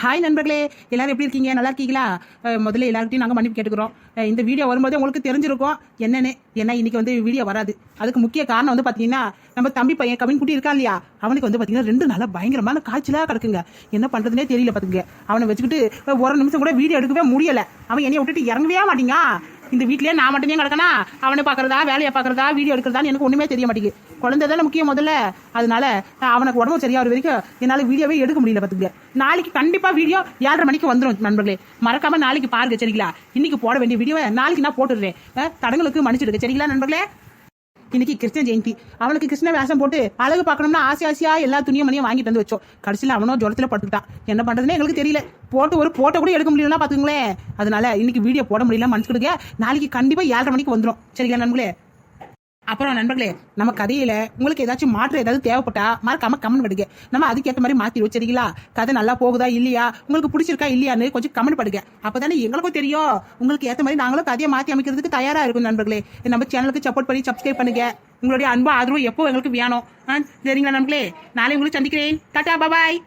Hi நண்பர்களே. எல்லாரும் எப்படி இருக்கீங்க? நல்லா இருக்கீங்களா? முதல்ல எல்லார்கிட்டையும் நாங்கள் மன்னிப்பு கேட்டுக்கிறோம். இந்த வீடியோ வரும்போது உங்களுக்கு தெரிஞ்சிருக்கும். என்னென்னு ஏன்னா இன்னைக்கு வந்து வீடியோ வராது. அதுக்கு முக்கிய காரணம் வந்து பார்த்தீங்கன்னா நம்ம தம்பி பையன் கவின் குட்டி இருக்கான் இல்லையா? அவனுக்கு வந்து பார்த்தீங்கன்னா ரெண்டு நாளாக பயங்கரமான காய்ச்சலாக கிடக்குங்க. என்ன பண்ணுறதுனே தெரியல பார்த்துங்க அவனை வச்சுக்கிட்டு ஒரு நிமிஷம் கூட வீடியோ எடுக்கவே முடியல. அவன் என்னைய விட்டுட்டு இறங்கவே மாட்டீங்க இந்த வீட்லயே நான் மட்டுமே கிடக்கனா? அவனை பாக்குறதா வேலையை பாக்குறதா வீடியோ எடுக்கிறதான்னு எனக்கு ஒண்ணுமே தெரிய மாட்டேங்குது. குழந்தை தானே முக்கியம் முதல்ல. அதனால அவனுக்கு உடம்பு சரியாகிற வரைக்கும் என்னால் வீடியோவே எடுக்க முடியல பார்த்துங்க நாளைக்கு கண்டிப்பா வீடியோ ஏழரை மணிக்கு வந்துடும் நண்பர்களே. மறக்காம நாளைக்கு பாருங்க சரிங்களா? இன்னைக்கு போட வேண்டிய வீடியோவை நாளைக்கு நான் போட்டுடுறேன். தடங்களுக்கு மன்னிச்சிடுங்க சரிங்களா நண்பர்களே? இன்னைக்கு கிருஷ்ண ஜெயந்தி. அவனுக்கு கிருஷ்ண வேஷம் போட்டு அழகு பார்க்கணும்னா ஆசை ஆசையா எல்லா துணியும் மணியும் வாங்கிட்டு வந்து வச்சோம். கடைசியில் அவனும் ஜுரத்துல படுத்துட்டான் என்ன பண்றதுன்னு எங்களுக்கு தெரியல. போட்டு ஒரு போட்டோ கூட எடுக்க முடியலன்னா பாத்துங்களேன் அதனால இன்னைக்கு வீடியோ போட முடியல மனசு கொடுங்க நாளைக்கு கண்டிப்பா ஏழரை மணிக்கு வந்துடும் சரிங்களா நண்பர்களே? அப்புறம் நண்பர்களே நம்ம கதையில உங்களுக்கு ஏதாச்சும் மாற்றம் ஏதாவது தேவைப்பட்டா மறக்காம கமெண்ட் பண்ணுங்க நம்ம அதுக்கேற்ற மாதிரி மாத்திடுவோம் சரிங்களா? கதை நல்லா போகுதா இல்லையா? உங்களுக்கு பிடிச்சிருக்கா இல்லையான்னு கொஞ்சம் கமெண்ட் பண்ணுங்க அப்பதானே எங்களுக்கும் தெரியும். உங்களுக்கு ஏற்ற மாதிரி நாங்களும் கதையை மாத்தி அமைக்கிறதுக்கு தயாரா இருக்கும் நண்பர்களே. நம்ம சேனலுக்கு சப்போர்ட் பண்ணி சப்ஸ்கிரைப் பண்ணுங்க. உங்களுடைய அன்பு ஆதரவு எப்போ எங்களுக்கு வேணும். ஆ, சரிங்களா நண்பர்களே? நாளை உங்களுக்கு சந்திக்கிறேன். டாட்டா பாபாய்